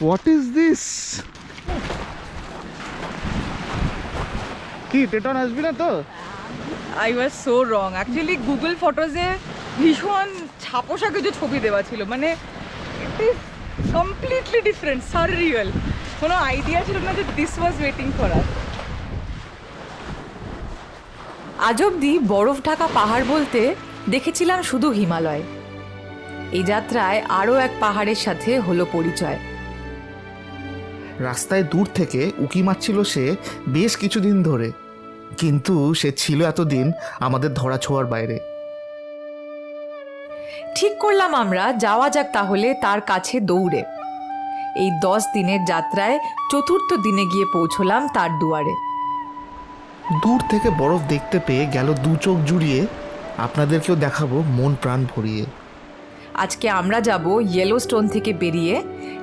What is this কি Teton আসবি না তো? I was so wrong actually Google ফটোজে ভীষণ ছাপোষা কিছু ছবি দেওয়া ছিল মানে it is completely different sir real কোনো আইডিয়া ছিল না যে this was waiting for us আজ অব্দি বরফ ঢাকা পাহাড় বলতে দেখেছিলাম শুধু হিমালয়। এই যাত্রায় আরও এক পাহাড়ের সাথে হলো পরিচয়। রাস্তায় দূর থেকে উকি মারছিল সে বেশ কিছুদিন ধরে। কিন্তু সে ছিল এতদিন আমাদের ধরা ছোঁয়ার বাইরে। ঠিক করলাম আমরা যাওয়া যাক তাহলে তার কাছে দৌড়ে। এই দশ দিনের যাত্রায় চতুর্থ দিনে গিয়ে পৌঁছলাম তার দুয়ারে। দূর থেকে বরফ দেখতে পেয়ে গেল দু চোখ জুড়িয়ে। আপনাদেরকেও দেখাবো মন প্রাণ ভরিয়ে। আজকে আমরা যাব ইয়েলো স্টোন থেকে বেরিয়ে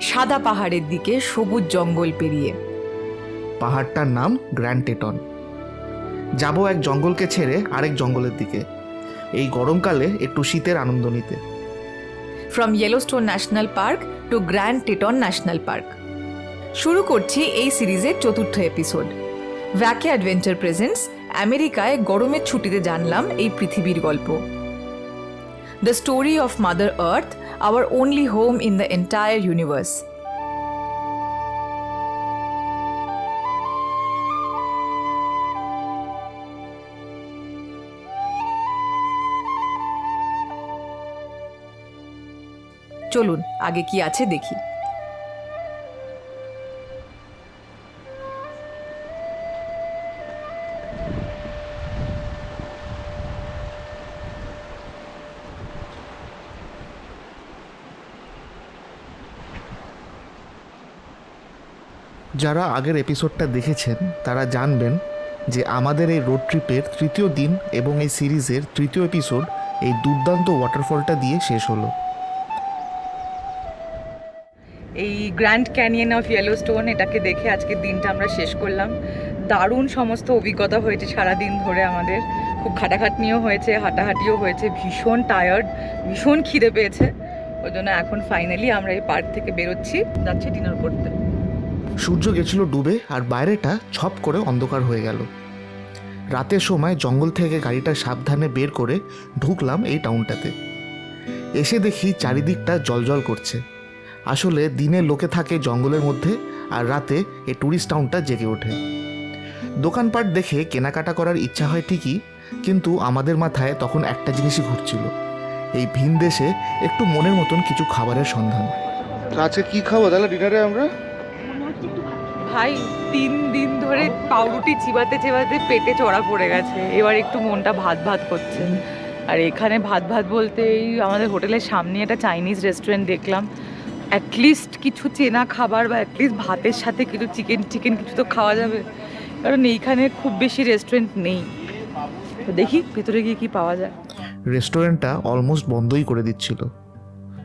সাদা পাহাড়ের দিকে সবুজ জঙ্গল পেরিয়ে। পাহাড়টার নাম গ্র্যান্ড টেটন যাব এক জঙ্গলকে ছেড়ে আরেক জঙ্গলের দিকে। এই গরমকালে একটু শীতের আনন্দ নিতে। From Yellowstone National Park to Grand Teton National Park শুরু করছি এই সিরিজের চতুর্থ এপিসোড ভ্যাকে অ্যাডভেঞ্চার প্রেজেন্টস আমেরিকায় গরমের ছুটিতে জানলাম এই পৃথিবীর গল্প। The story of Mother Earth, our only home in the entire universe. চলুন আগে কি আছে দেখি যারা আগের এপিসোডটা দেখেছেন, তারা জানবেন যে আমাদের এই রোড ট্রিপের তৃতীয় দিন এবং এই সিরিজের তৃতীয় এপিসোড এই দুর্দান্ত ওয়াটারফলটা দিয়ে শেষ হলো। এই Grand Canyon of Yellowstone এটাকে দেখে আজকের দিনটা আমরা শেষ করলাম। দারুণ সমস্ত অভিজ্ঞতা হয়েছে সারা দিন ধরে আমাদের। খুব খাটাখাটনিও হয়েছে, হাঁটাহাঁটিও হয়েছে, ভীষণ টায়ার্ড ভীষণ খিদে পেয়েছে। ওই জন্য এখন ফাইনালি আমরা এই পার্ক থেকে বেরোচ্ছি, যাচ্ছি ডিনার করতে। সূর্য গেছিল ডুবে আর বাইরেটা ছপ করে অন্ধকার হয়ে গেল। রাতের সময় জঙ্গল থেকে গাড়িটা সাবধানে বের করে ঢুকলাম এই টাউনটাতে এসে দেখি চারিদিকটা জলজল করছে। আসলে দিনে লোকে থাকে জঙ্গলের মধ্যে আর রাতে এই ট্যুরিস্ট টাউনটা জেগে ওঠে। দোকানপাট দেখে কেনাকাটা করার ইচ্ছা হয় ঠিকই, কিন্তু আমাদের মাথায় তখন একটা জিনিসই ঘুরছিল। এই ভিন দেশে একটু মনের মতন কিছু খাবারের সন্ধান। আজকে কি খাব? তাহলে ডিনারে আমরা? ভাই, তিন দিন ধরে পাউরুটি চিবাতে চিবাতে পেটে চড়া পড়ে গেছে। এবার একটু মনটা ভাত ভাত করছে। আর এখানে ভাত ভাত বলতে এই আমাদের হোটেলের সামনে একটা চাইনিজ রেস্টুরেন্ট দেখলাম। অ্যাটলিস্ট কিছু চেনা খাবার বা অ্যাটলিস্ট ভাতের সাথে কিছু চিকেন চিকেন কিছু তো খাওয়া যাবে। কারণ এইখানে খুব বেশি রেস্টুরেন্ট নেই। তো দেখি ভেতরে গিয়ে কি পাওয়া যায়। রেস্টুরেন্টটা অলমোস্ট বন্ধই করে দিচ্ছিল।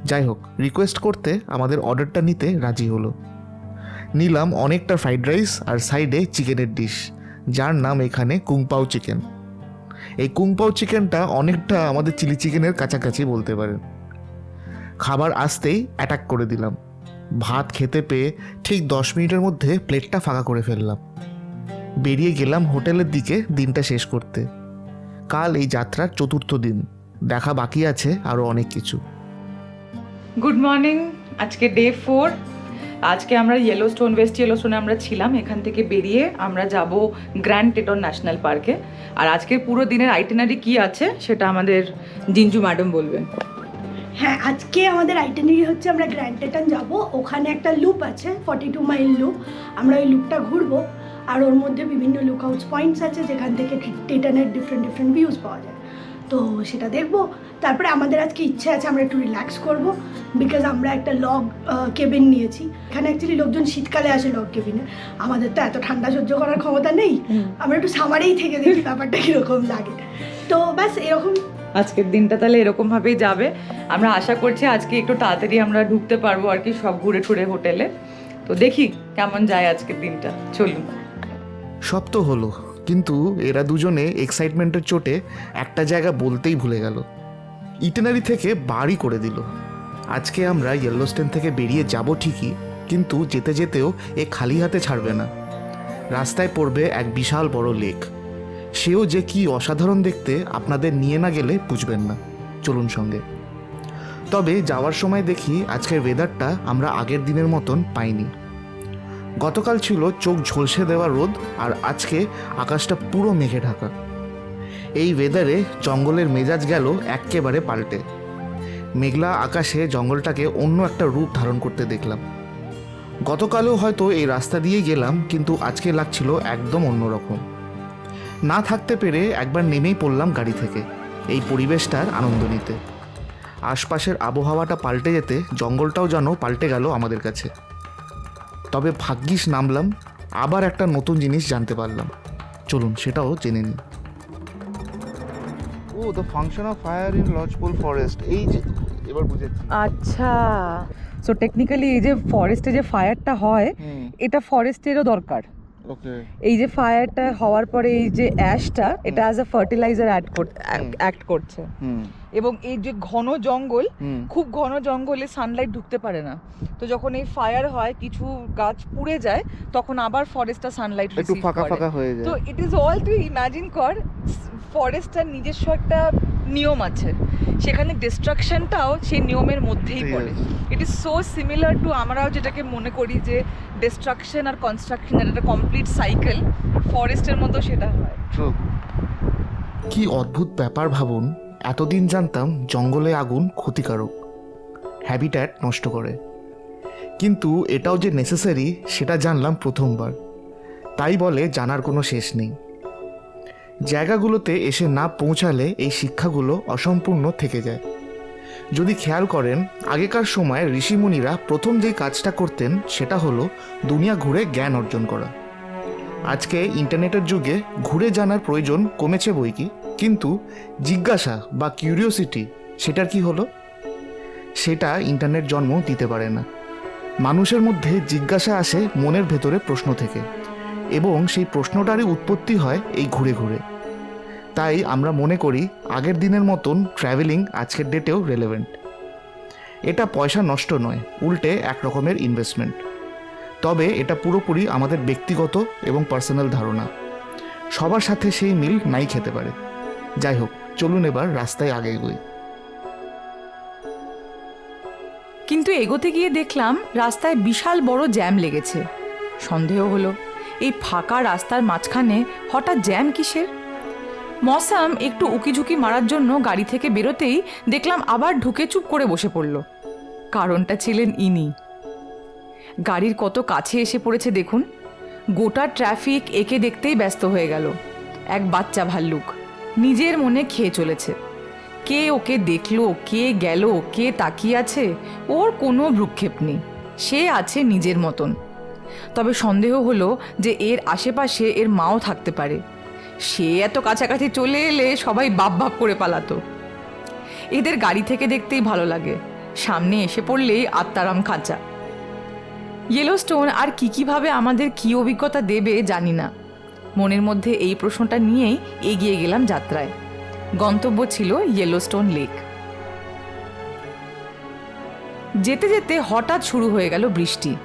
যাই হোক রিকোয়েস্ট করতে আমাদের অর্ডারটা নিতে রাজি হলো। নিলাম অনেকটা ফ্রাইড রাইস আর সাইডে চিকেনের ডিশ যার নাম এখানে কুংপাও চিকেন এই কুংপাও চিকেনটা অনেকটা আমাদের চিলি চিকেনের কাছাকাছি বলতে পারেন। খাবার আসতেই অ্যাটাক করে দিলাম। ভাত খেতে পেয়ে ঠিক দশ মিনিটের মধ্যে প্লেটটা ফাঁকা করে ফেললাম। বেরিয়ে গেলাম হোটেলের দিকে দিনটা শেষ করতে। কাল এই যাত্রার চতুর্থ দিন। দেখা বাকি আছে আরও অনেক কিছু। গুড মর্নিং আজকে ডে ফোর আজকে আমরা ইয়েলো স্টোন ওয়েস্ট ইয়েলো স্টোনে আমরা ছিলাম, এখান থেকে বেরিয়ে আমরা যাব গ্র্যান্ড টেটন ন্যাশনাল পার্কে আর আজকের পুরো দিনের আইটেনারি কি আছে সেটা আমাদের জিঞ্জু ম্যাডাম বলবেন। হ্যাঁ আজকে আমাদের আইটেনারি হচ্ছে আমরা গ্র্যান্ড টেটন যাব। ওখানে একটা লুপ আছে ফর্টি টু মাইল লুপ আমরা ওই লুপটা ঘুরবো। আর ওর মধ্যে বিভিন্ন লুক আউট পয়েন্টস আছে, যেখান থেকে টেটানের ডিফারেন্ট ডিফারেন্ট ভিউজ পাওয়া যায়। তো সেটা দেখব। তারপরে আমাদের আজকে ইচ্ছে আছে আমরা একটু রিল্যাক্স করব বিকজ আমরা একটা লগ কেবিন নিয়েছি। এখানে অ্যাকচুয়ালি লোকজন শীতকালে আসে লগ কেবিনে আমাদের তো এত ঠান্ডা সহ্য করার ক্ষমতা নেই। আমরা একটু সামারেই থেকে দেখি ব্যাপারটা কীরকম লাগে। তো ব্যাস এরকম। আজকের দিনটা তাহলে এরকমভাবেই যাবে। আমরা আশা করছি আজকে একটু তাড়াতাড়ি আমরা ঢুকতে পারব আর কি সব ঘুরে টুরে হোটেলে। তো দেখি কেমন যায় আজকের দিনটা। চলুন। সব তো হলো কিন্তু এরা দুজনে এক্সাইটমেন্টের চোটে একটা জায়গা বলতেই ভুলে গেল। ইটেনারি থেকে বাড়ি করে দিল। আজকে আমরা ইয়েলোস্টেন থেকে বেরিয়ে যাব ঠিকই, কিন্তু যেতে যেতেও এ খালি হাতে ছাড়বে না। রাস্তায় পড়বে এক বিশাল বড় লেক। সেও যে কি অসাধারণ দেখতে আপনাদের নিয়ে না গেলে বুঝবেন না। চলুন সঙ্গে। তবে যাওয়ার সময় দেখি আজকের ওয়েদারটা আমরা আগের দিনের মতন পাইনি। গতকাল ছিল চোখ ঝলসে দেওয়া রোদ আর আজকে আকাশটা পুরো মেঘে ঢাকা। এই ওয়েদারে জঙ্গলের মেজাজ গেল এক্কেবারে পাল্টে। মেঘলা আকাশে জঙ্গলটাকে অন্য একটা রূপ ধারণ করতে দেখলাম। গতকালও হয়তো এই রাস্তা দিয়েই গেলাম, কিন্তু আজকে লাগছিল একদম অন্যরকম। না থাকতে পেরে একবার নেমেই পড়লাম গাড়ি থেকে, এই পরিবেশটার আনন্দ নিতে। আশপাশের আবহাওয়াটা পাল্টে যেতে জঙ্গলটাও যেন পাল্টে গেল আমাদের কাছে। তবে ভাগ্যিস নামলাম, আবার একটা নতুন জিনিস জানতে পারলাম। চলুন সেটাও জেনে নিই। ও the function of fire in lodgepole forest এই যে এবার বুঝেছি। আচ্ছা। সো টেকনিক্যালি এই যে ফরেস্টে যে ফায়ারটা হয় এটা ফরেস্টেরও দরকার। এই যে ফায়ারটা হওয়ার পরে এই যে অ্যাশটা এটা as a fertiliser add act করছে। এবং এই যে ঘন জঙ্গল খুব ঘন জঙ্গলে সানলাইট ঢুকতে পারে না। তো যখন এই ফায়ার হয় কিছু গাছ পুড়ে যায় তখন আবার ফরেস্টটা সানলাইট একটু ফাঁকা ফাঁকা হয়ে যায়। তো ইট ইজ অল তুই ইমাজিন কর ফরেস্টটার নিজস্ব একটা নিয়ম আছে। সেখানে ডিস্ট্রাকশনটাও সেই নিয়মের মধ্যেই পড়ে। It is so similar to আমরাও যেটাকে মনে করি যে ডিস্ট্রাকশন আর কনস্ট্রাকশন একটা কমপ্লিট সাইকেল ফরেস্টের মতো সেটা হয়। কি অদ্ভুত ব্যাপার ভাবুন এতদিন জানতাম জঙ্গলে আগুন ক্ষতিকারক হ্যাবিট্যাট নষ্ট করে। কিন্তু এটাও যে নেসেসারি সেটা জানলাম প্রথমবার। তাই বলে জানার কোনো শেষ নেই। জায়গাগুলোতে এসে না পৌঁছালে এই শিক্ষাগুলো অসম্পূর্ণ থেকে যায়। যদি খেয়াল করেন, আগেকার সময় ঋষিমুনিরা প্রথম যে কাজটা করতেন সেটা হলো দুনিয়া ঘুরে জ্ঞান অর্জন করা। আজকে ইন্টারনেটের যুগে ঘুরে জানার প্রয়োজন কমেছে বই কি? কিন্তু জিজ্ঞাসা বা কিউরিওসিটি সেটার কি হলো? সেটা ইন্টারনেট জন্ম দিতে পারে না। মানুষের মধ্যে জিজ্ঞাসা আসে মনের ভেতরে প্রশ্ন থেকে। এবং সেই প্রশ্নটারই উৎপত্তি হয় এই ঘুরে ঘুরে। তাই আমরা মনে করি আগের দিনের মতন ট্রাভেলিং আজকের ডেটেও রেলেভেন্ট এটা পয়সা নষ্ট নয়, উল্টে এক রকমের ইনভেস্টমেন্ট তবে এটা পুরোপুরি আমাদের ব্যক্তিগত এবং পার্সোনাল ধারণা। সবার সাথে সেই মিল নাই খেতে পারে। যাই হোক, চলুন এবার রাস্তায় আগে এগোই। কিন্তু এগোতে গিয়ে দেখলাম রাস্তায় বিশাল বড় জ্যাম লেগেছে। সন্দেহ হলো এই ফাঁকা রাস্তার মাঝখানে হঠাৎ জ্যাম কিসের? মসাম একটু উকিঝুঁকি মারার জন্য গাড়ি থেকে বেরোতেই দেখলাম আবার ঢুকে চুপ করে বসে পড়ল। কারণটা ছিলেন ইনি। গাড়ির কত কাছে এসে পড়েছে দেখুন। গোটা ট্রাফিক একে দেখতেই ব্যস্ত হয়ে গেল। এক বাচ্চা ভাল্লুক। নিজের মনে খেয়ে চলেছে। কে ওকে দেখল, কে গেল, কে তাকিয়ে আছে, ওর কোনো ভ্রুক্ষেপ নেই। সে আছে নিজের মতন। তবে সন্দেহ হলো যে এর আশেপাশে এর মাও থাকতে পারে। সে এত কাছাকাছি চলে এলে সবাই বাপ বাপ করে পালাতো। এদের গাড়ি থেকে দেখতেই ভালো লাগে। সামনে এসে পড়লেই আত্মারাম খাঁচা। ইয়েলোস্টোন আর কী কীভাবে আমাদের কী অভিজ্ঞতা দেবে জানি না। মনের মধ্যে এই প্রশ্নটা নিয়েই এগিয়ে গেলাম যাত্রায়। গন্তব্য ছিল ইয়েলোস্টোন লেক যেতে যেতে হঠাৎ শুরু হয়ে গেল বৃষ্টি।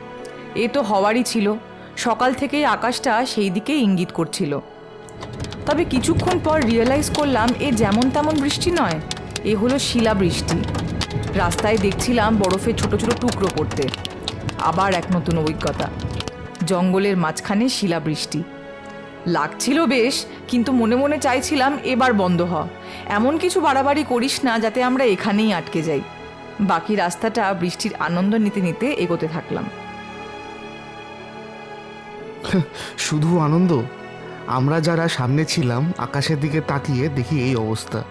এ তো হওয়ারই ছিল। সকাল থেকেই আকাশটা সেই দিকেই ইঙ্গিত করছিল। তবে কিছুক্ষণ পর রিয়েলাইজ করলাম, এ যেমন তেমন বৃষ্টি নয়, এ হলো শিলা বৃষ্টি রাস্তায় দেখছিলাম বরফে ছোট ছোট টুকরো পড়তে। আবার এক নতুন অভিজ্ঞতা। জঙ্গলের মাঝখানে শিলাবৃষ্টি। লাগছিল বেশ, কিন্তু মনে মনে চাইছিলাম এবার বন্ধ হ। এমন কিছু বাড়াবাড়ি করিস না যাতে আমরা এখানেই আটকে যাই। বাকি রাস্তাটা বৃষ্টির আনন্দ নিতে নিতে এগোতে থাকলাম। শুধু আনন্দ। আমরা যারা সামনে ছিলাম, আকাশের দিকে তাকিয়ে দেখি এই অবস্থা।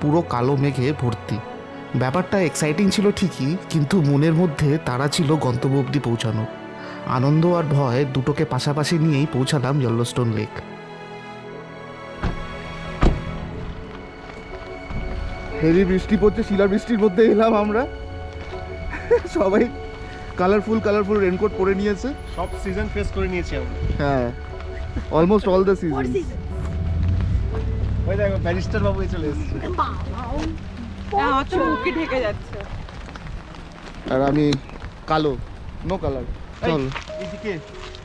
পুরো কালো মেঘে ভর্তি। ব্যাপারটা এক্সাইটিং ছিল ঠিকই, কিন্তু মনের মধ্যে তারা ছিল গন্তব্য অবধি পৌঁছানো। আনন্দ আর ভয় দুটোকে পাশাপাশি নিয়েই পৌঁছালাম ইয়েলোস্টোন লেক হেভি বৃষ্টি পড়ছে শিলা বৃষ্টির মধ্যে এলাম আমরা। সবাই কালারফুল কালারফুল রেনকোট পরে নিয়েছে। সব সিজন ফেস করে নিয়েছি আমরা হ্যাঁ অলমোস্ট অল দ্য সিজন ওই দেখো ব্যারিস্টার বাবু চলে এসেছে। বাবা, ও মুখে ঢেকে যাচ্ছে। আর আমি কালো নো কালার চল। এদিকে।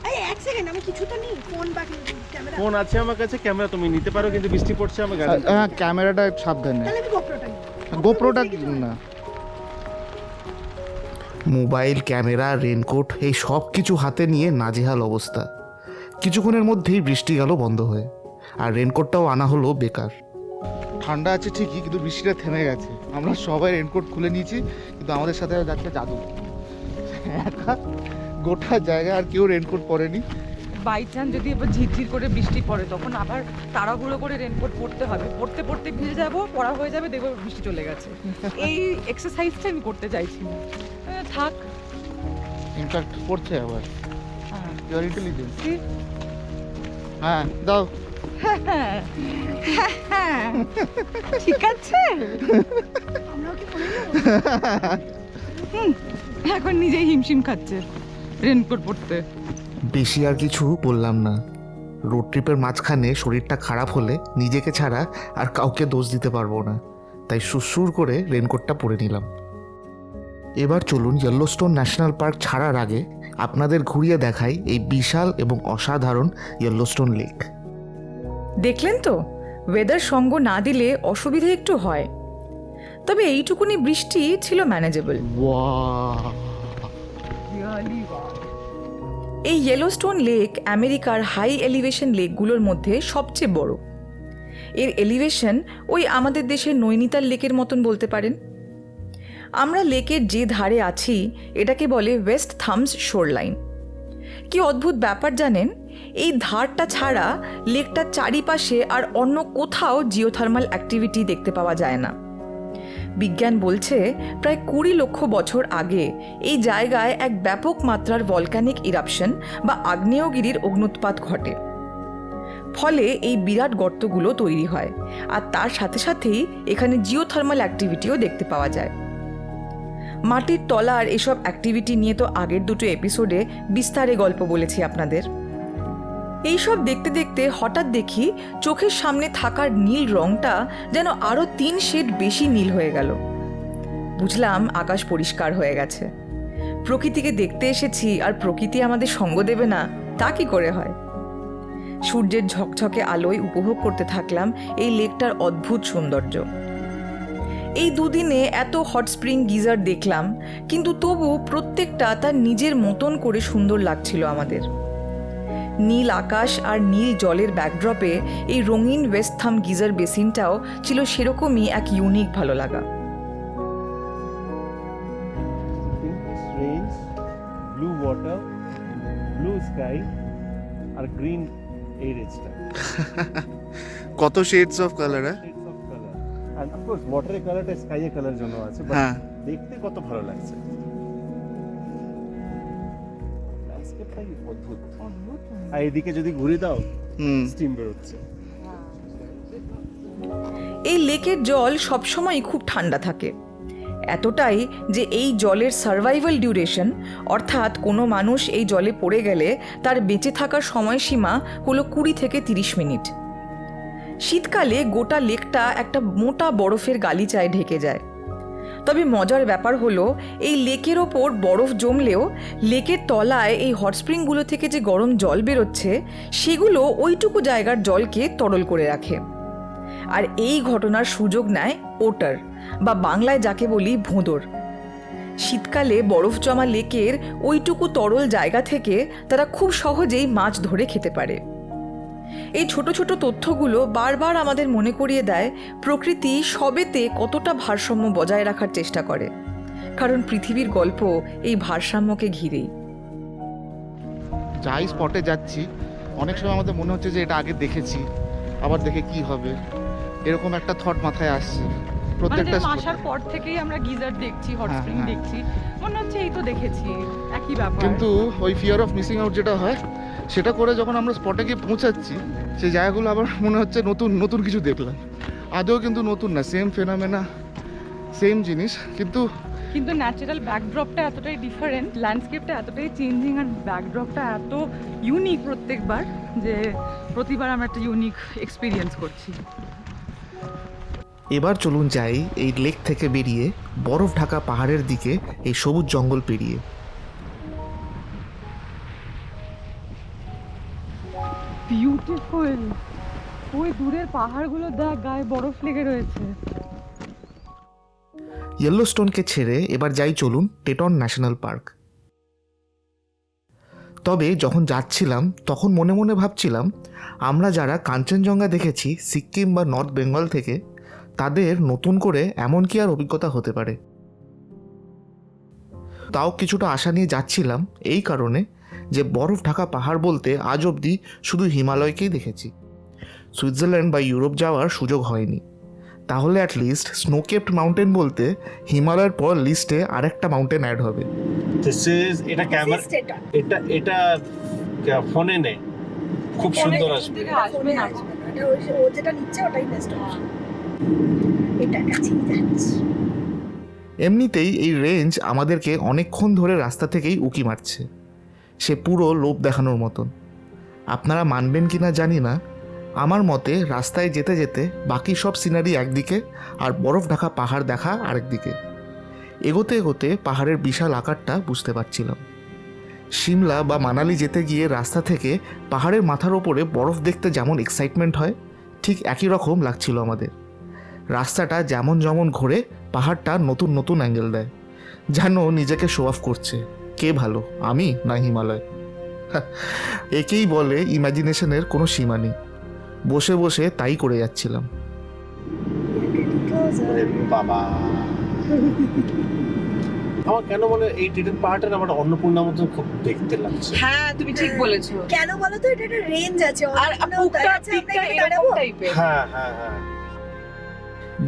এই এক সেকেন্ড আমি কিছু তো নেই ফোন বা ক্যামেরা ফোন আছে আমার কাছে ক্যামেরা তুমি নিতে পারো কিন্তু বৃষ্টি পড়ছে আমার গাড়ি হ্যাঁ ক্যামেরাটা সাবধানে। তাহলে আমি গোপ্রোটা নিই। গোপ্রোটা না। মোবাইল, ক্যামেরা, রেনকোট, এই সব কিছু হাতে নিয়ে নাজেহাল অবস্থা। কিছুক্ষণের মধ্যেই বৃষ্টি গেল বন্ধ হয়ে, আর রেনকোটটাও আনা হলো বেকার। ঠান্ডা আছে ঠিকই, কিন্তু বৃষ্টিটা থেমে গেছে। আমরা সবাই রেনকোট খুলে নিয়েছি, কিন্তু আমাদের সাথে যাচ্ছে জাদু একা গোটা জায়গা আর কেউ রেনকোট পরেনি। বাই চান্স যদি এবার ঝিরঝির করে বৃষ্টি পড়ে তখন আবার তাড়াহুড়ো করে রেনকোট পরতে হবে। পড়তে পড়তে ভিজে যাব পড়া হয়ে যাবে দেখব বৃষ্টি চলে গেছে। এই এক্সারসাইজটা আমি করতে চাইছি। না থাক। ইনফ্যাক্ট পড়ছে আবার। হ্যাঁ। ইউর হ্যাঁ দাও হ্যাঁ হ্যাঁ ঠিক আছে। এখন নিজেই হিমশিম খাচ্ছে রেনকোট পরতে বেশি আর কিছু বললাম না। রোড ট্রিপের মাঝখানে শরীরটা খারাপ হলে নিজেকে ছাড়া আর কাউকে দোষ দিতে পারব না। তাই সুরসুর করে রেনকোটটা পরে নিলাম। এবার চলুন ইয়েলোস্টোন ন্যাশনাল পার্ক ছাড়ার আগে আপনাদের ঘুরিয়ে দেখাই এই বিশাল এবং অসাধারণ ইয়েলোস্টোন লেক দেখলেন তো? ওয়েদার সঙ্গ না দিলে অসুবিধে একটু হয়। তবে এইটুকুনি বৃষ্টি ছিল ম্যানেজেবল এই ইয়েলোস্টোন লেক আমেরিকার হাই এলিভেশন লেকগুলোর মধ্যে সবচেয়ে বড়। এর এলিভেশন ওই আমাদের দেশের নৈনিতাল লেকের মতন বলতে পারেন। আমরা লেকের যে ধারে আছি, এটাকে বলে ওয়েস্ট থামস শোরলাইন কি অদ্ভুত ব্যাপার জানেন? এই ধারটা ছাড়া লেকটার চারিপাশে আর অন্য কোথাও জিওথার্মাল অ্যাক্টিভিটি দেখতে পাওয়া যায় না। বিজ্ঞান বলছে, প্রায় কুড়ি লক্ষ বছর আগে এই জায়গায় এক ব্যাপক মাত্রার ভলকানিক ইরাপশন বা আগ্নেয়গিরির অগ্নুৎপাত ঘটে। ফলে এই বিরাট গর্তগুলো তৈরি হয়, আর তার সাথে সাথেই এখানে জিওথার্মাল অ্যাক্টিভিটিও দেখতে পাওয়া যায়। মাটির তলার এসব অ্যাক্টিভিটি নিয়ে তো আগের দুটো এপিসোডে বিস্তারে গল্প বলেছি আপনাদের। এইসব দেখতে দেখতে হঠাৎ দেখি চোখের সামনে থাকার নীল রংটা যেন আরও তিন শেড বেশি নীল হয়ে গেল। বুঝলাম আকাশ পরিষ্কার হয়ে গেছে। প্রকৃতিকে দেখতে এসেছি আর প্রকৃতি আমাদের সঙ্গ দেবে না, তা কি করে হয়? সূর্যের ঝকঝকে আলোয় উপভোগ করতে থাকলাম এই লেকটার অদ্ভুত সৌন্দর্য। এই দুদিনে এত হট স্প্রিং গিজার দেখলাম, কিন্তু তবু প্রত্যেকটা তার নিজের মতন করে সুন্দর লাগছিল আমাদের। নীল আকাশ আর নীল জলের ব্যাকড্রপে এই রঙিন ওয়েস্টথাম গিজার বেসিনটাও ছিল সেরকমই এক ইউনিক ভালো লাগা। Range blue water blue sky আর গ্রিন এই কত shades of colour shades of colour and of course ওয়াটারের কালারটা স্কাইয়ের কালার জন্য আছে বাট হ্যাঁ। দেখতে কত ভালো লাগছে। অদ্ভুত। আর এদিকে যদি ঘুরে দাও স্টিম বেরোচ্ছে। এই লেকের জল সবসময় খুব ঠান্ডা থাকে। এতটাই যে এই জলের সার্ভাইভাল ডিউরেশন অর্থাৎ কোনো মানুষ এই জলে পড়ে গেলে তার বেঁচে থাকার সময়সীমা হলো কুড়ি থেকে তিরিশ মিনিট। শীতকালে গোটা লেকটা একটা মোটা বরফের গালিচায় ঢেকে যায়। তবে মজার ব্যাপার হলো, এই লেকের ওপর বরফ জমলেও, লেকের তলায় এই হট স্প্রিংগুলো থেকে যে গরম জল বেরোচ্ছে, সেগুলো ওইটুকু জায়গার জলকে তরল করে রাখে। আর এই ঘটনার সুযোগ নেয় ওটার, বা বাংলায় যাকে বলি ভোঁদর। শীতকালে বরফ জমা লেকের ওইটুকু তরল জায়গা থেকে তারা খুব সহজেই মাছ ধরে খেতে পারে। এই ছোট ছোট তথ্যগুলো বারবার আমাদের মনে করিয়ে দেয় প্রকৃতি সবেতে কতটা ভারসাম্য বজায় রাখার চেষ্টা করে। কারণ পৃথিবীর গল্প এই ভারসাম্যকে ঘিরেই। যাই স্পটে যাচ্ছি অনেক সময় আমাদের মনে হচ্ছে যে এটা আগে দেখেছি আবার দেখে কি হবে? এরকম একটা থট মাথায় আসছে। প্রত্যেকটা। আসার পর থেকেই আমরা গিজার দেখছি হট হ্যাঁ, স্প্রিং হ্যাঁ। দেখছি। মনে হচ্ছে এই তো দেখেছি একই ব্যাপার। কিন্তু ওই ফিয়ার অফ মিসিং আউট যেটা হয় সেটা করে যখন আমরা স্পটে গিয়ে পৌঁছাচ্ছি সেই জায়গাগুলো আবার মনে হচ্ছে নতুন নতুন কিছু দেখলাম। আদৌ কিন্তু নতুন না সেম ফেনামেনা সেম জিনিস কিন্তু কিন্তু ন্যাচারাল ব্যাকড্রপটা এতটাই ডিফারেন্ট ল্যান্ডস্কেপটা এতটাই চেঞ্জিং আর ব্যাকড্রপটা এত ইউনিক প্রত্যেকবার যে প্রতিবার আমরা একটা ইউনিক এক্সপিরিয়েন্স করছি। এবার চলুন যাই এই লেক থেকে বেরিয়ে বরফ ঢাকা পাহাড়ের দিকে এই সবুজ জঙ্গল পেরিয়ে। বিউটিফুল ওই দূরের পাহাড়গুলো দেখ, গায়ে বরফ লেগে রয়েছে। ইয়েলোস্টোনকে ছেড়ে এবার যাই চলুন টেটন ন্যাশনাল পার্ক তবে যখন যাচ্ছিলাম, তখন মনে মনে ভাবছিলাম, আমরা যারা কাঞ্চনজঙ্ঘা দেখেছি, সিকিম বা নর্থ বেঙ্গল থেকে, তাদের নতুন করে এমন কি আর অভিজ্ঞতা হতে পারে? তাও কিছুটা আশা নিয়ে যাচ্ছিলাম, এই কারণে যে বরফ ঢাকা পাহাড় বলতে আজ অবধি শুধু হিমালয়কেই দেখেছি। সুইজারল্যান্ড বা ইউরোপ যাওয়ার সুযোগ হয়নি। তাহলে অ্যাটলিস্ট স্নোকেপড মাউন্টেন বলতে হিমালয়ের পর লিস্টে আরেকটা মাউন্টেন অ্যাড হবে। এটা ক্যামেরা এটা এটা ফোনে নেই। খুব সুন্দর আসবে আসবে। এটা ও যেটা নিচ্ছে ওটাই বেস্ট এটা কাছেই যাচ্ছে। এমনিতেই এই রেঞ্জ আমাদেরকে অনেকক্ষণ ধরে রাস্তা থেকেই উকি মারছে। সে পুরো লোভ দেখানোর মতন। আপনারা মানবেন কি না জানি না। আমার মতে রাস্তায় যেতে যেতে বাকি সব সিনারি একদিকে আর বরফ ঢাকা পাহাড় দেখা আরেকদিকে। এগোতে এগোতে পাহাড়ের বিশাল আকারটা বুঝতে পারছিলাম। সিমলা বা মানালি যেতে গিয়ে রাস্তা থেকে পাহাড়ের মাথার ওপরে বরফ দেখতে যেমন এক্সাইটমেন্ট হয়, ঠিক একই রকম লাগছিল আমাদের। রাস্তাটা যেমন যেমন ঘোরে, পাহাড়টা নতুন নতুন অ্যাঙ্গেল দেয়, যেন নিজেকে শো অফ করছে। কে ভালো আমি না হিমালয়? হ্যাঁ, একেই বলে ইমাজিনেশনের কোনো সীমা নেই। বসে বসে তাই করে যাচ্ছিলাম। বাবা। আমার কেন বলে এই টিটেন পাহাড়টা আমার অন্নপূর্ণা মতন খুব দেখতে লাগছে? হ্যাঁ তুমি ঠিক বলেছ। কেন বলো তো এটা একটা রেঞ্জ আছে আর আমরা পিকটা এরকম টাইপের হ্যাঁ হ্যাঁ হ্যাঁ।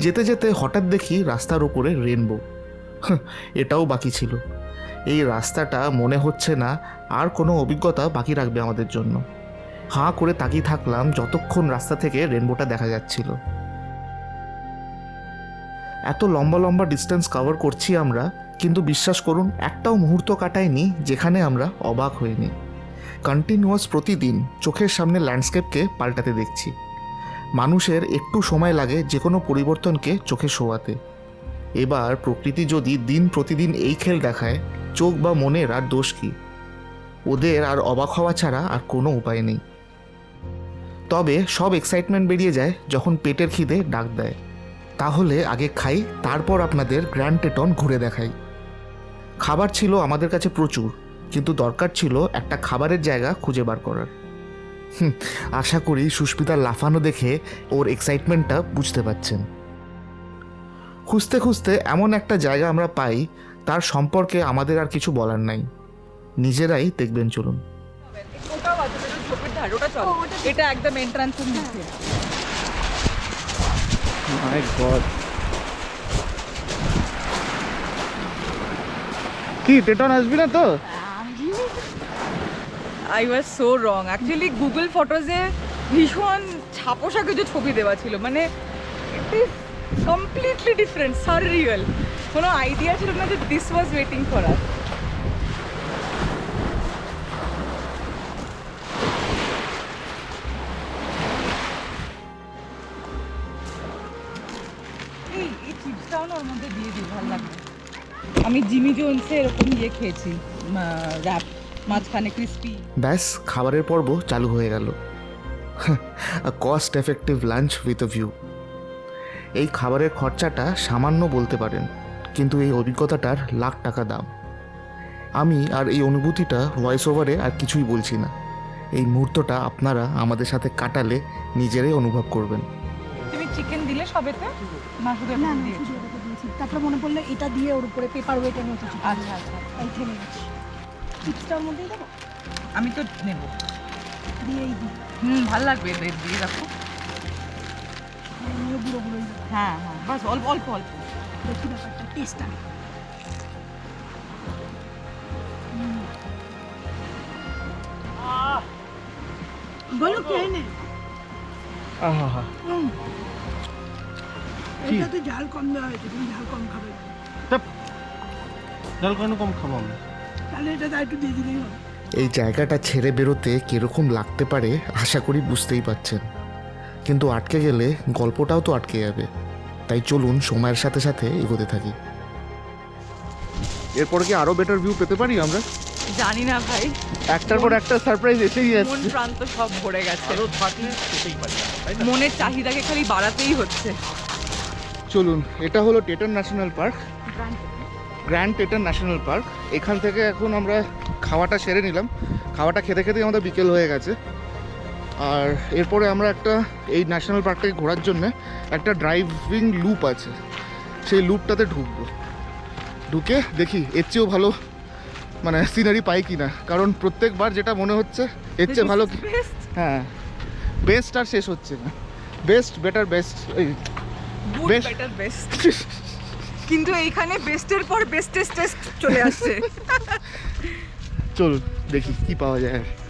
যেতে যেতে হঠাৎ দেখি রাস্তার উপরে রেনবো এটাও বাকি ছিল। এই রাস্তাটা মনে হচ্ছে না আর কোনো অভিজ্ঞতা বাকি রাখবে আমাদের জন্য। হাঁ করে তাকিয়ে থাকলাম যতক্ষণ রাস্তা থেকে রেনবোটা দেখা যাচ্ছিল। এত লম্বা লম্বা ডিস্টেন্স কভার করছি আমরা, কিন্তু বিশ্বাস করুন, একটাও মুহূর্ত কাটায়নি যেখানে আমরা অবাক হইনি। কন্টিনিউয়াস প্রতিদিন চোখের সামনে ল্যান্ডস্কেপকে পাল্টাতে দেখছি। মানুষের একটু সময় লাগে যে কোনো পরিবর্তনকে চোখে শোয়াতে। এবার প্রকৃতি যদি দিন প্রতিদিন এই খেল দেখায় চোখ বা মনের আর দোষ কি? ওদের আর অবাক হওয়া ছাড়া আর কোনো উপায় নেই। তবে সব এক্সাইটমেন্ট বেরিয়ে যায় যখন পেটের খিদে ডাক দেয়। তাহলে আগে খাই, তারপর আপনাদের গ্র্যান্ড টেটন ঘুরে দেখাই। খাবার ছিল আমাদের কাছে প্রচুর, কিন্তু দরকার ছিল একটা খাবারের জায়গা খুঁজে বার করার। আশা করি সুস্মিতার লাফানো দেখে ওর এক্সাইটমেন্টটা বুঝতে পাচ্ছেন খুঁজতে খুঁজতে এমন একটা জায়গা আমরা পাই তার সম্পর্কে আমাদের আর কিছু বলার নাই। নিজেরাই দেখবেন চলুন। এটা একদম এন্ট্রান্সের নিচে। মাই গড কি টেটন আসবি না তো? I was so wrong actually Google ফটোজে ভীষণ ছাপোষা কিছু ছবি দেওয়া ছিল। মানে it is completely different sir real কোনো আইডিয়া ছিল না যে this was waiting for us আমি জিমি জোনসে এরকম ইয়ে খেয়েছি র্যাপ মাঝখানে ক্রিস্পি ব্যাস, খাবারের পর্ব চালু হয়ে গেল। Cost effective lunch with view এই খাবারের খরচাটা সামান্য বলতে পারেন। কিন্তু এই অভিজ্ঞতাটার লাখ টাকা দাম। আমি আর এই অনুভূতিটা ভয়েস ওভারে আর কিছুই বলছি না। এই মুহূর্তটা আপনারা আমাদের সাথে কাটালে নিজেরাই অনুভব করবেন। তুমি চিকেন দিলে সবেতে না শুধু না তারপরে মনে পড়ল এটা দিয়ে ওর উপরে পেপার ওয়েটের মতো কিছু আচ্ছা আচ্ছা। তাই থেমে গেছি চিপসটার মধ্যেই দেবো? আমি তো নেব। দিয়েই দিই। হুম ভালো লাগবে দিয়ে রাখো হ্যাঁ হ্যাঁ বাস অল্প অল্প অল্প। দেখি ব্যাপারটা টেস্ট আমি বলো কে কি? এটাতে ঝাল কম দেওয়া হয়েছে তুমি ঝাল কম খাবে। জল কেন কম খাব আমি? তাহলে এটাতে একটু দিয়ে দিলেই হবে। এই জায়গাটা ছেড়ে বেরোতে কীরকম লাগতে পারে আশা করি বুঝতেই পারছেন। কিন্তু আটকে গেলে গল্পটাও তো আটকে যাবে। তাই চলুন সময়ের সাথে সাথে এগোতে থাকি। এরপরে কি আরও বেটার ভিউ পেতে পারি আমরা? জানি না ভাই। একটার পর একটা সারপ্রাইজ এসেই মন যাচ্ছে প্রান্ত সব ভরে গেছে। আরও থাকলে যেতেই পারি। তাই না মনের চাহিদাকে খালি বাড়াতেই হচ্ছে। চলুন এটা হলো Teton National Park Grand Teton National Park এখান থেকে এখন আমরা খাওয়াটা সেরে নিলাম। খাওয়াটা খেতে খেতেই আমাদের বিকেল হয়ে গেছে। আর এরপরে আমরা একটা এই ন্যাশনাল পার্কটাকে ঘোরার জন্য একটা ড্রাইভিং লুপ আছে। সেই লুপটাতে ঢুকবো। ঢুকে দেখি এর চেয়েও ভালো মানে সিনারি পাই কি না কারণ প্রত্যেকবার যেটা মনে হচ্ছে এর চেয়ে ভালো হ্যাঁ। বেস্ট আর শেষ হচ্ছে না। বেস্ট বেটার বেস্ট এই Best. better, best. কিন্তু এইখানে বেস্টের পর বেস্টেস্ট টেস্ট চলে আসছে। চলুন দেখি কি পাওয়া যায় আর।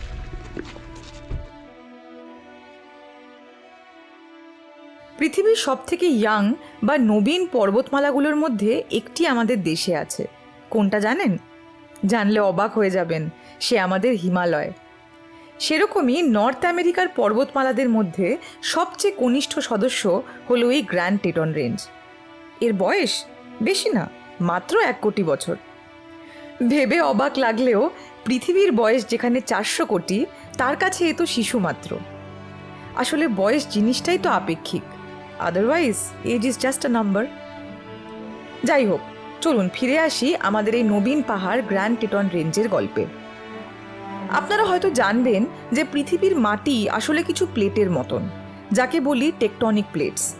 পৃথিবীর সবথেকে ইয়াং বা নবীন পর্বতমালাগুলোর মধ্যে একটি আমাদের দেশে আছে। কোনটা জানেন? জানলে অবাক হয়ে যাবেন, সে আমাদের হিমালয়। সেরকমই নর্থ আমেরিকার পর্বতমালাদের মধ্যে সবচেয়ে কনিষ্ঠ সদস্য হল এই গ্র্যান্ড টেটন রেঞ্জ। এর বয়স বেশি না, মাত্র এক কোটি বছর। ভেবে অবাক লাগলেও পৃথিবীর বয়স যেখানে চারশো কোটি, তার কাছে এ তো শিশু মাত্র। আসলে বয়স জিনিসটাই তো আপেক্ষিক। Otherwise age is just a number যাই হোক চলুন ফিরে আসি আমাদের এই নবীন পাহাড় গ্র্যান্ড টেটন রেঞ্জের গল্পে। আপনারা হয়তো জানবেন যে পৃথিবীর মাটি আসলে কিছু প্লেটের মতন, যাকে বলি টেকটনিক প্লেটস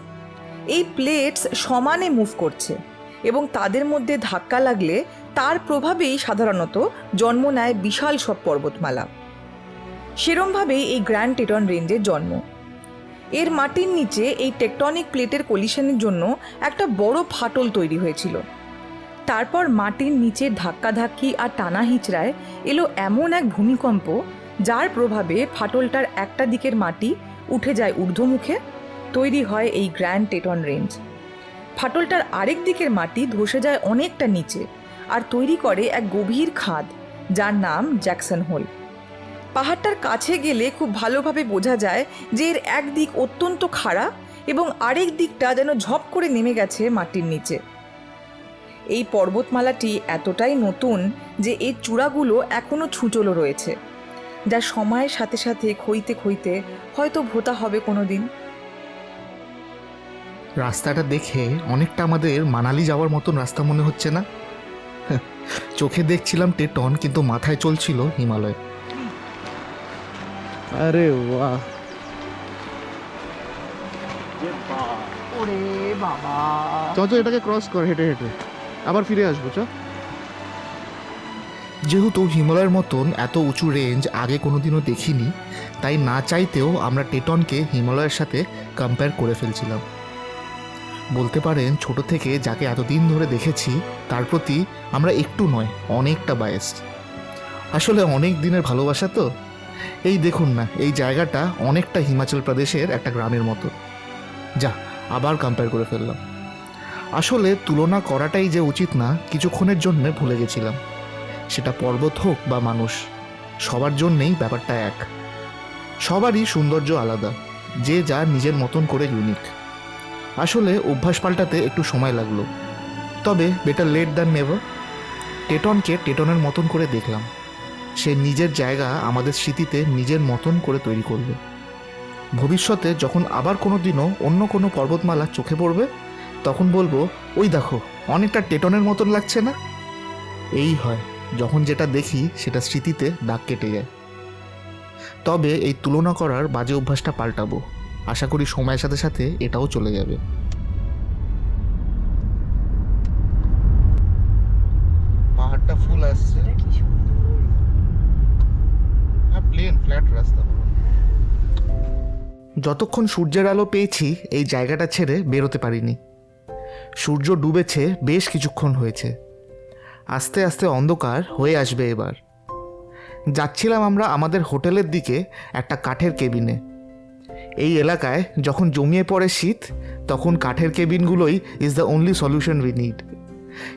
এই প্লেটস সমানে মুভ করছে এবং তাদের মধ্যে ধাক্কা লাগলে তার প্রভাবেই সাধারণত জন্ম নেয় বিশাল সব পর্বতমালা। সেরমভাবেই এই গ্র্যান্ড টেটন রেঞ্জের জন্ম। এর মাটির নিচে এই টেকটনিক প্লেটের কলিশনের জন্য একটা বড় ফাটল তৈরি হয়েছিল। তারপর মাটির নিচে ধাক্কাধাক্কি আর টানা হিচড়ায় এলো এমন এক ভূমিকম্প, যার প্রভাবে ফাটলটার একটা দিকের মাটি উঠে যায় ঊর্ধ্বমুখে, তৈরি হয় এই গ্র্যান্ড টেটন রেঞ্জ। ফাটলটার আরেক দিকের মাটি ধসে যায় অনেকটা নিচে আর তৈরি করে এক গভীর খাদ, যার নাম জ্যাকসন হোল। পাহাড়টার কাছে গেলে খুব ভালোভাবে বোঝা যায় যে এর একদিক অত্যন্ত খাড়া এবং আরেক দিকটা যেন ঝপ করে নেমে গেছে মাটির নিচে। এই পর্বতমালাটি এতটাই নতুন যে এর চূড়াগুলো এখনও ছুঁচলো রয়েছে, যা সময়ের সাথে সাথে খইতে খইতে হয়তো ভোতা হবে কোনো দিন রাস্তাটা দেখে অনেকটা আমাদের মানালি যাওয়ার মতন রাস্তা মনে হচ্ছে না? চোখে দেখছিলাম টেটন, কিন্তু মাথায় চলছিল হিমালয়। আরে বাহ। ওরে বাবা। চ চ এটাকে ক্রস কর হেঁটে হেঁটে। আবার ফিরে আসব চ। যেহেতু হিমালয়ের মতন এত উঁচু রেঞ্জ আগে কোনোদিনও দেখিনি তাই না চাইতেও আমরা টেটনকে হিমালয়ের সাথে কম্পেয়ার করে ফেলছিলাম। বলতে পারেন ছোট থেকে যাকে এতদিন ধরে দেখেছি তার প্রতি আমরা একটু নয় অনেকটা বায়াসড আসলে অনেক দিনের ভালোবাসা তো? এই দেখুন না, এই জায়গাটা অনেকটা হিমাচল প্রদেশের একটা গ্রামের মতো। যা, আবার কম্পেয়ার করে ফেললাম। আসলে তুলনা করাটাই যে উচিত না, কিছুক্ষণের জন্য ভুলে গেছিলাম। সেটা পর্বত হোক বা মানুষ, সবার জন্যেই ব্যাপারটা এক। সবারই সৌন্দর্য আলাদা, যে যা নিজের মতন করে ইউনিক আসলে অভ্যাস পাল্টাতে একটু সময় লাগল। তবে বেটার লেট দ্যান নেভার টেটনকে টেটনের মতন করে দেখলাম। সে নিজের জায়গা আমাদের স্মৃতিতে নিজের মতন করে তৈরি করবে। ভবিষ্যতে যখন আবার কোনো দিনও অন্য কোনো পর্বতমালা চোখে পড়বে, তখন বলব, ওই দেখো, অনেকটা টেটনের মতন লাগছে না? এই হয়, যখন যেটা দেখি সেটা স্মৃতিতে দাগ কেটে যায়। তবে এই তুলনা করার বাজে অভ্যাসটা পাল্টাবো। আশা করি সময়ের সাথে সাথে এটাও চলে যাবে পাহাড়টা ফুল আসছে হ্যাঁ প্লেন ফ্ল্যাট রাস্তা যতক্ষণ সূর্যের আলো পেয়েছি, এই জায়গাটা ছেড়ে বেরোতে পারিনি। সূর্য ডুবেছে বেশ কিছুক্ষণ হয়েছে। আস্তে আস্তে অন্ধকার হয়ে আসবে এবার। যাচ্ছিলাম আমরা আমাদের হোটেলের দিকে একটা কাঠের কেবিনে। এই এলাকায় যখন জমিয়ে পড়ে শীত, তখন কাঠের কেবিনগুলোই is the only solution we need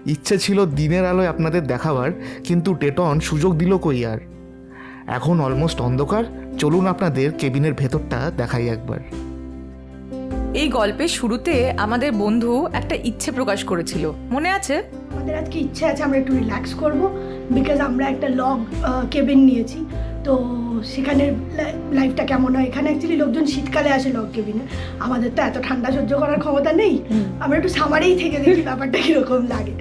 ইচ্ছে ছিল দিনের আলোয় আপনাদের দেখাবার, কিন্তু টেটন সুযোগ দিল কই আর? এখন অলমোস্ট অন্ধকার চলুন আপনাদের কেবিনের ভেতরটা দেখাই একবার। এই গল্পের শুরুতে আমাদের বন্ধু একটা ইচ্ছে প্রকাশ করেছিল। মনে আছে? আমাদের আজকে ইচ্ছে আছে আমরা একটু রিল্যাক্স করব বিকজ আমরা একটা লগ কেবিন নিয়েছি। তো সেখানে লাইফটা কেমন হয়? এখানে অ্যাকচুয়ালি লোকজন শীতকালে আসে লগ কেবিনে আমাদের তো এত ঠান্ডা সহ্য করার ক্ষমতা নেই। আমরা একটু সামারেই থেকে দেখি ব্যাপারটা কীরকম লাগে।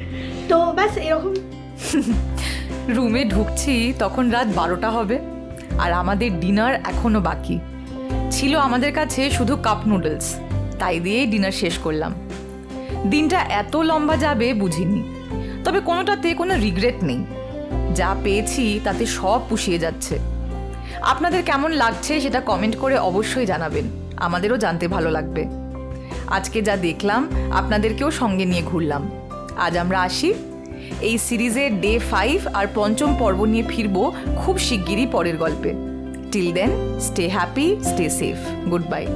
তো ব্যাস এরকম। রুমে ঢুকছি, তখন রাত বারোটা হবে, আর আমাদের ডিনার এখনও বাকি। ছিল আমাদের কাছে শুধু কাপ নুডলস, তাই দিয়েই ডিনার শেষ করলাম। দিনটা এত লম্বা যাবে বুঝিনি, তবে কোনোটাতে কোনো রিগ্রেট নেই। যা পেয়েছি তাতে সব পুষিয়ে যাচ্ছে। আপনাদের কেমন লাগছে সেটা কমেন্ট করে অবশ্যই জানাবেন, আমাদেরও জানতে ভালো লাগবে। আজকে যা দেখলাম, আপনাদেরকেও সঙ্গে নিয়ে ঘুরলাম। আজ আমরা আসি এই সিরিজের ডে ফাইভ আর পঞ্চম পর্ব নিয়ে ফিরবো খুব শিগগিরই পরের গল্পে। Till then stay happy stay safe good bye